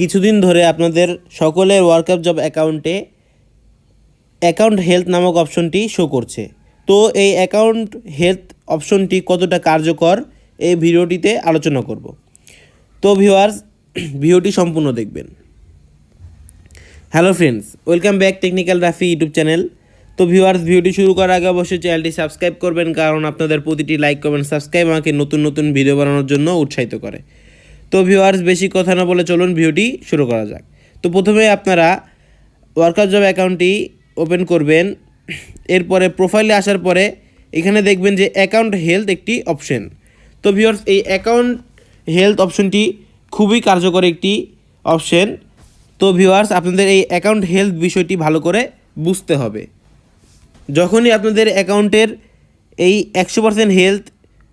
কিছুদিন ধরে আপনাদের সকলের ওয়ার্কআপ জব অ্যাকাউন্টে অ্যাকাউন্ট হেলথ নামক অপশনটি শো করছে। তো এই অ্যাকাউন্ট হেলথ অপশনটি কতটা কার্যকর এই ভিডিওটিতে আলোচনা করব। তো ভিউয়ার্স ভিডিওটি সম্পূর্ণ দেখবেন। Hello friends welcome back technical Rafi YouTube channel তো ভিউয়ার্স ভিডিওটি শুরু করার আগে অবশ্যই চ্যানেলটি সাবস্ক্রাইব করবেন, কারণ আপনাদের প্রতিটি লাইক কমেন্ট সাবস্ক্রাইব আমাকে নতুন নতুন ভিডিও বানানোর জন্য উৎসাহিত করে। তো ভিউয়ার্স বেশি কথা না বলে চলুন ভিডিওটি শুরু করা যাক। তো প্রথমে আপনারা ওয়ার্কার জব অ্যাকাউন্টটি ওপেন করবেন। এরপরে প্রোফাইলে আসার পরে এখানে দেখবেন যে অ্যাকাউন্ট হেলথ একটি অপশন তো ভিউয়ার্স এই অ্যাকাউন্ট হেলথ অপশনটি খুবই কার্যকর একটি অপশন তো ভিউয়ার্স আপনাদের এই অ্যাকাউন্ট হেলথ বিষয়টি ভালো করে বুঝতে হবে। যখনই আপনাদের অ্যাকাউন্টের এই একশো পার্সেন্ট হেলথ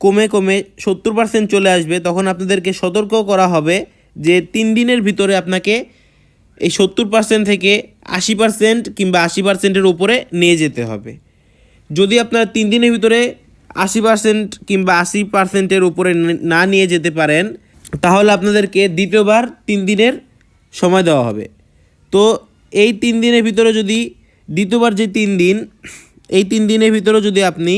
কমে কমে সত্তর পার্সেন্ট চলে আসবে, তখন আপনাদেরকে সতর্ক করা হবে যে তিন দিনের ভিতরে আপনাকে এই সত্তর পার্সেন্ট থেকে আশি পার্সেন্ট কিংবা আশি পার্সেন্টের উপরে নিয়ে যেতে হবে। যদি আপনারা তিন দিনের ভিতরে আশি পার্সেন্ট কিংবা আশি পার্সেন্টের উপরে না নিয়ে যেতে পারেন, তাহলে আপনাদেরকে দ্বিতীয়বার তিন দিনের সময় দেওয়া হবে। তো এই তিন দিনের ভিতরে যদি, দ্বিতীয়বার যে তিন দিন, এই তিন দিনের ভিতরে যদি আপনি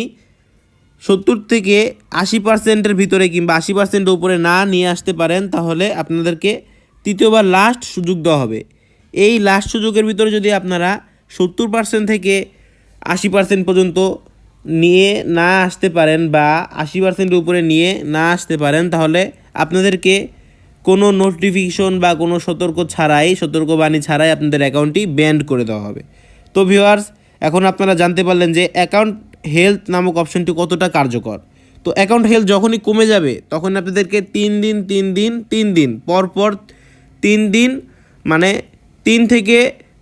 সত্তর থেকে আশি পার্সেন্টের ভিতরে কিংবা আশি পার্সেন্টের উপরে না নিয়ে আসতে পারেন, তাহলে আপনাদেরকে তৃতীয়বার লাস্ট সুযোগ দেওয়া হবে। এই লাস্ট সুযোগের ভিতরে যদি আপনারা সত্তর পার্সেন্ট থেকে আশি পার্সেন্ট পর্যন্ত নিয়ে না আসতে পারেন বা আশি পার্সেন্টের উপরে নিয়ে না আসতে পারেন, তাহলে আপনাদেরকে কোনো নোটিফিকেশন বা কোনো সতর্ক ছাড়াই, সতর্কবাণী ছাড়াই আপনাদের অ্যাকাউন্টটি ব্যান্ড করে দেওয়া হবে। তো ভিউয়ার্স এখন আপনারা জানতে পারলেন যে অ্যাকাউন্ট হেলথ নামক অপশনটি কতটা কার্যকর? তো অ্যাকাউন্ট হেলথ যখনই কমে যাবে তখন আপনাদেরকে তিন দিন তিন দিন তিন দিন পর পর তিন দিন মানে তিন থেকে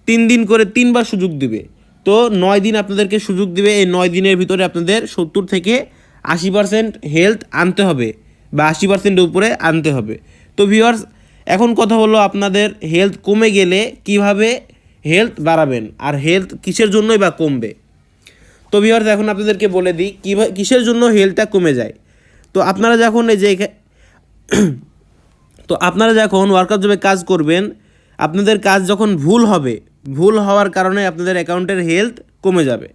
তিন দিন করে তিনবার সুযোগ দিবে। তো নয় দিন আপনাদেরকে সুযোগ দিবে, এই নয় দিনের ভিতরে আপনাদের সত্তর থেকে আশি পার্সেন্ট হেলথ আনতে হবে বা আশি পার্সেন্টের উপরে আনতে হবে। তো ভিউয়ার্স এখন কথা হলো আপনাদের হেলথ কমে গেলে কীভাবে হেলথ বাড়াবেন, আর হেলথ কিসের জন্যই বা কমবে? তো ভিউয়ার্স এখন আপনাদেরকে বলে দিই কীভাবে কিসের জন্য হেলথটা কমে যায়? তো আপনারা যখন এই যে তো আপনারা যখন ওয়ার্কআপ জবে কাজ করবেন, আপনাদের কাজ যখন ভুল হবে, ভুল হওয়ার কারণে আপনাদের অ্যাকাউন্টের হেলথ কমে যাবে।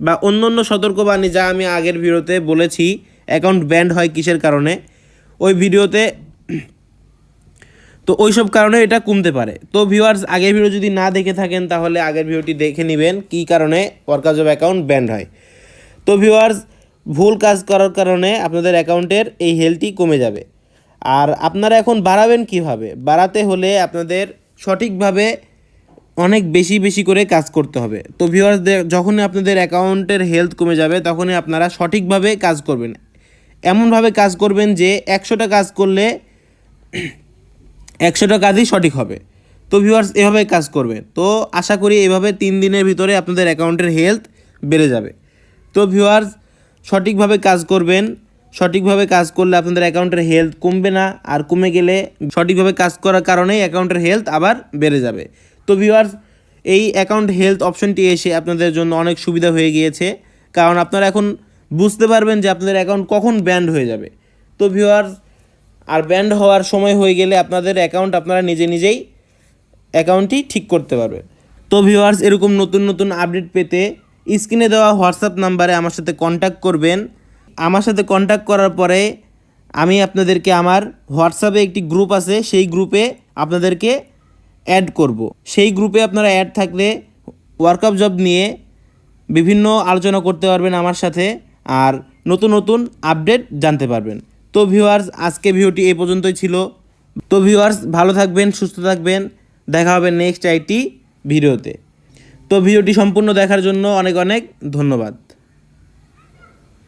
বা অন্য অন্য সতর্কবাণী যা আমি আগের ভিডিওতে বলেছি অ্যাকাউন্ট ব্যান্ড হয় কিসের কারণে, ওই ভিডিওতে তো ওই সব কারণে এটা কমতে পারে। তো ভিউয়ার্স আগের ভিডিও যদি না দেখে থাকেন, তাহলে আগের ভিডিওটি দেখে নেবেন, কী কারণে? ওয়ার্কার জব অ্যাকাউন্ট ব্যান্ড হয়। তো ভিউয়ার্স ভুল কাজ করার কারণে আপনাদের অ্যাকাউন্টের এই হেলথটি কমে যাবে। আর আপনারা এখন বাড়াবেন কীভাবে? বাড়াতে হলে আপনাদের সঠিকভাবে অনেক বেশি বেশি করে কাজ করতে হবে। তো ভিউয়ার্স যখনই আপনাদের অ্যাকাউন্টের হেলথ কমে যাবে, তখনই আপনারা সঠিকভাবে কাজ করবেন। এমনভাবে কাজ করবেন যে একশোটা কাজ করলে একশোটা কাজই সঠিক হবে। তো ভিউয়ার্স এভাবে কাজ করবে। তো আশা করি এভাবে তিন দিনের ভিতরে আপনাদের অ্যাকাউন্টের হেলথ বেড়ে যাবে। তো ভিউয়ার্স সঠিকভাবে কাজ করবেন। সঠিকভাবে কাজ করলে আপনাদের অ্যাকাউন্টের হেলথ কমবে না। আর কমে গেলে সঠিকভাবে কাজ করার কারণেই অ্যাকাউন্টের হেলথ আবার বেড়ে যাবে। তো ভিউয়ার্স এই অ্যাকাউন্ট হেলথ অপশনটি এসে আপনাদের জন্য অনেক সুবিধা হয়ে গিয়েছে। কারণ আপনারা এখন বুঝতে পারবেন যে আপনাদের অ্যাকাউন্ট কখন ব্যান্ড হয়ে যাবে। তো ভিউয়ার্স আর ব্যান্ড হওয়ার সময় হয়ে গেলে আপনাদের অ্যাকাউন্ট আপনারা নিজে নিজেই অ্যাকাউন্টটি ঠিক করতে পারবেন। তো ভিউয়ার্স এরকম নতুন নতুন আপডেট পেতে স্ক্রিনে দেওয়া হোয়াটসঅ্যাপ নাম্বারে আমার সাথে কন্ট্যাক্ট করবেন। আমার সাথে কন্ট্যাক্ট করার পরে আমি আপনাদেরকে আমার হোয়াটসঅ্যাপে একটি গ্রুপ আছে, সেই গ্রুপে আপনাদেরকে অ্যাড করব। সেই গ্রুপে আপনারা অ্যাড থাকলে ওয়ার্কআপ জব নিয়ে বিভিন্ন আলোচনা করতে পারবেন আমার সাথে আর নতুন নতুন আপডেট জানতে পারবেন। তো ভিউয়ার্স আজকে ভিডিওটি এই পর্যন্তই ছিল। তো ভিউয়ার্স ভালো থাকবেন, সুস্থ থাকবেন। দেখা হবে নেক্সট আইটি ভিডিওতে। তো ভিডিওটি সম্পূর্ণ দেখার জন্য অনেক অনেক ধন্যবাদ।